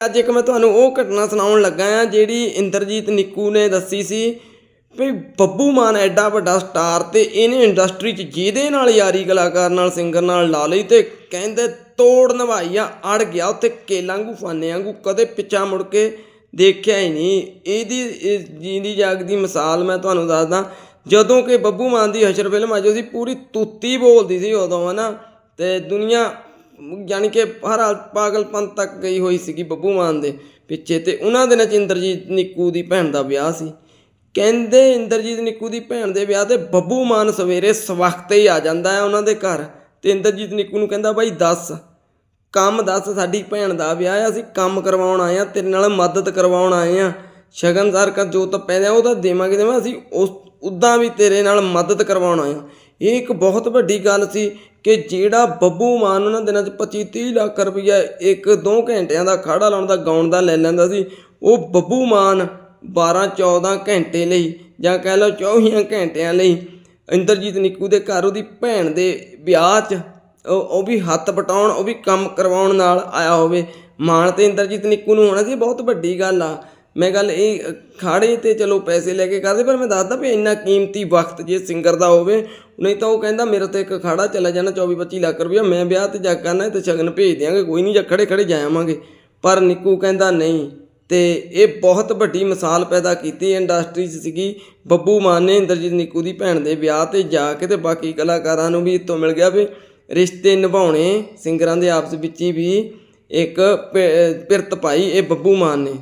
ਅੱਜ ਇੱਕ ਮੈਂ ਤੁਹਾਨੂੰ ਉਹ ਘਟਨਾ ਸੁਣਾਉਣ ਲੱਗਾ ਆ ਜਿਹੜੀ ਇੰਦਰਜੀਤ ਨਿੱਕੂ ਨੇ ਦੱਸੀ ਸੀ ਵੀ ਬੱਬੂ ਮਾਨ ਐਡਾ ਵੱਡਾ ਸਟਾਰ ਤੇ ਇਹਨੇ ਇੰਡਸਟਰੀ 'ਚ ਜਿਹਦੇ ਨਾਲ ਯਾਰੀ ਕਲਾਕਾਰ ਨਾਲ, ਸਿੰਗਰ ਨਾਲ ਲਾ ਲਈ ਤੇ ਕਹਿੰਦੇ ਤੋੜ ਨਵਾਈ ਆ ਅੜ ਗਿਆ, ਉੱਥੇ ਕੇਲਾਂਗੂ ਫਾਨੇ ਵਾਂਗੂ, ਕਦੇ ਪਿੱਛਾ ਮੁੜ ਕੇ ਦੇਖਿਆ ਹੀ ਨਹੀਂ। ਇਹਦੀ, ਇਹ ਜੀਂਦੀ ਜਾਗਦੀ ਮਿਸਾਲ ਮੈਂ ਤੁਹਾਨੂੰ ਦੱਸਦਾ, ਜਦੋਂ ਕਿ ਬੱਬੂ ਮਾਨ ਦੀ ਹਸ਼ਰ ਫਿਲਮ ਆਈ ਸੀ ਪੂਰੀ ਤੂਤੀ ਬੋਲਦੀ ਸੀ ਉਦੋਂ, ਹਨਾ? ਤੇ ਦੁਨੀਆ ਯਾਨੀ ਕਿ ਹਰ ਹਾਲ ਪਾਗਲਪਨ ਤੱਕ ਗਈ ਹੋਈ ਸੀਗੀ ਬੱਬੂ ਮਾਨ ਦੇ ਪਿੱਛੇ ਤੇ ਉਹਨਾਂ ਦੇ ਨਾਲ ਇੰਦਰਜੀਤ ਨਿੱਕੂ ਦੀ ਭੈਣ ਦਾ ਵਿਆਹ ਸੀ। ਕਹਿੰਦੇ ਇੰਦਰਜੀਤ ਨਿੱਕੂ ਦੀ ਭੈਣ ਦੇ ਵਿਆਹ ਤੇ ਬੱਬੂ ਮਾਨ ਸਵੇਰੇ ਸਵਖਤੇ ਹੀ ਆ ਜਾਂਦਾ ਹੈ ਉਹਨਾਂ ਦੇ ਘਰ ਤੇ ਇੰਦਰਜੀਤ ਨਿੱਕੂ ਨੂੰ ਕਹਿੰਦਾ, ਬਾਈ ਦੱਸ, ਕੰਮ ਦੱਸ, ਸਾਡੀ ਭੈਣ ਦਾ ਵਿਆਹ ਆ ਅਸੀਂ ਕੰਮ ਕਰਵਾਉਣ ਆਏ ਆ ਤੇਰੇ ਨਾਲ ਮਦਦ ਕਰਵਾਉਣ ਆਏ ਆ ਸ਼ਗਨ ਸਰਕਤ ਜੋ ਤਾਂ ਪੈਦਾ ਉਹ ਤਾਂ ਦੇਵਾਂਗੇ, ਦੇਵਾਂ, ਅਸੀਂ ਉਸ ਉਦਾਂ ਵੀ ਤੇਰੇ ਨਾਲ ਮਦਦ ਕਰਵਾਉਣ ਆਏ ਆ ਇਹ ਇੱਕ ਬਹੁਤ ਵੱਡੀ ਗੱਲ ਸੀ ਕਿ ਜਿਹੜਾ ਬੱਬੂ ਮਾਨ ਉਹਨਾਂ ਦਿਨਾਂ 'ਚ 25 30 ਲੱਖ ਰੁਪਈਆ ਇੱਕ ਦੋ ਘੰਟਿਆਂ ਦਾ ਖਾੜਾ ਲਾਉਣ ਦਾ, ਗਾਉਣ ਦਾ ਲੈ ਲੈਂਦਾ ਸੀ, ਉਹ ਬੱਬੂ ਮਾਨ 12 14 ਘੰਟੇ ਲਈ ਜਾਂ ਕਹਿ ਲਓ 24 ਘੰਟਿਆਂ ਲਈ ਇੰਦਰਜੀਤ ਨਿੱਕੂ ਦੇ ਘਰ ਉਹਦੀ ਭੈਣ ਦੇ ਵਿਆਹ 'ਚ ਉਹ ਵੀ ਹੱਥ ਪਟਾਉਣ ਉਹ ਵੀ ਕੰਮ ਕਰਵਾਉਣ ਨਾਲ ਆਇਆ ਹੋਵੇ। ਮਾਨ ਤੇ ਇੰਦਰਜੀਤ ਨਿੱਕੂ ਨੂੰ ਹੋਣਾ ਸੀ ਬਹੁਤ ਵੱਡੀ ਗੱਲ ਆ। ਮੈਂ ਗੱਲ ਇਹ ਖਾੜੇ ਤੇ ਚਲੋ ਪੈਸੇ ਲੈ ਕੇ ਕਰਦੇ, ਪਰ ਮੈਂ ਦੱਸਦਾ ਵੀ ਇੰਨਾ ਕੀਮਤੀ ਵਕਤ ਜੇ ਸਿੰਗਰ ਦਾ ਹੋਵੇ ਨਹੀਂ ਤਾਂ ਉਹ ਕਹਿੰਦਾ, ਮੇਰੇ ਤੇ ਇੱਕ ਖਾੜਾ ਚਲਾ ਜਾਣਾ 24 25 ਲੱਖ ਰੁਪਇਆ ਮੈਂ ਵਿਆਹ ਤੇ ਜਾ ਕੇ ਕਰਨਾ ਤੇ ਸ਼ਗਨ ਭੇਜ ਦਿਆਂਗੇ, ਕੋਈ ਨਹੀਂ, ਜਾਂ ਖੜੇ ਖੜੇ ਜਾਵਾਂਗੇ ਪਰ ਨਿੱਕੂ ਕਹਿੰਦਾ, ਨਹੀਂ। ਤੇ ਇਹ ਬਹੁਤ ਵੱਡੀ ਮਿਸਾਲ ਪੈਦਾ ਕੀਤੀ ਇੰਡਸਟਰੀ 'ਚ ਸੀਗੀ। ਬੱਬੂ ਮਾਨ ਨੇ ਇੰਦਰਜੀਤ ਨਿੱਕੂ ਦੀ ਭੈਣ ਦੇ ਵਿਆਹ ਤੇ ਜਾ ਕੇ ਤੇ ਬਾਕੀ ਕਲਾਕਾਰਾਂ ਨੂੰ ਵੀ ਇਤੋਂ ਮਿਲ ਗਿਆ ਵੀ ਰਿਸ਼ਤੇ ਨਿਭਾਉਣੇ, ਸਿੰਗਰਾਂ ਦੇ ਆਪਸ ਵਿੱਚ ਹੀ ਵੀ ਇੱਕ ਪਿਰਤ ਪਾਈ ਇਹ ਬੱਬੂ ਮਾਨ ਨੇ।